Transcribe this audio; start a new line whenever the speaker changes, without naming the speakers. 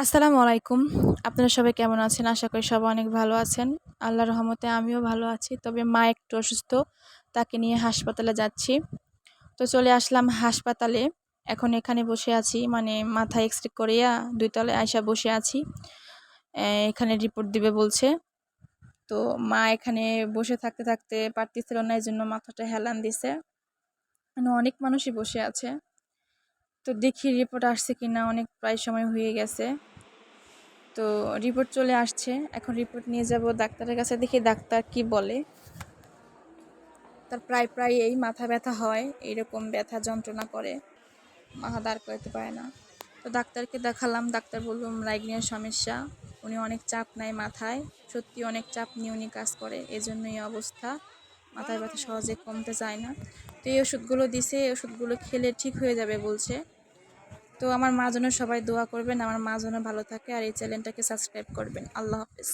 আসসালামু আলাইকুম। আপনারা সবাই কেমন আছেন? আশা করি সবাই অনেক ভালো আছেন। আল্লাহর রহমতে আমিও ভালো আছি। তবে মা একটু অসুস্থ, তাকে নিয়ে হাসপাতালে যাচ্ছি। তো চলে আসলাম হাসপাতালে। এখন এখানে বসে আছি মানে মাথা এক্স রে করিয়া দুই তলায় আয়সা বসে আছি। এখানে রিপোর্ট দিবে বলছে। তো মা এখানে বসে থাকতে থাকতে পারতেছিল না এই জন্য মাথাটা হেলান দিছে। মানে অনেক মানুষই বসে আছে। তো দেখি রিপোর্ট আসছে কি না অনেক প্রায় সময় হয়ে গেছে। তো রিপোর্ট চলে আসছে, এখন রিপোর্ট নিয়ে যাব ডাক্তারের কাছে, দেখি ডাক্তার কি বলে। তার প্রায় প্রায় এই মাথা ব্যথা হয় এইরকম ব্যথা যন্ত্রণা করে। মাথা দাঁড় করতে পারে না। তো ডাক্তারকে দেখালাম, ডাক্তার বললাম লাইগনিয়ার সমস্যা। উনি অনেক চাপ নেয় মাথায়, সত্যি অনেক চাপ নিয়ে উনি কাজ করে এজন্য এই অবস্থা। মাথায় ব্যথা সহজে কমতে চায় না। তো এই ওষুধগুলো দিছে, এই ওষুধগুলো খেলে ঠিক হয়ে যাবে বলছে। তো আমার মা যেন সবাই দোয়া করবেন, আমার মা যেন ভালো থাকে আর এই চ্যানেলটাকে সাবস্ক্রাইব করবেন। আল্লাহ হাফেজ।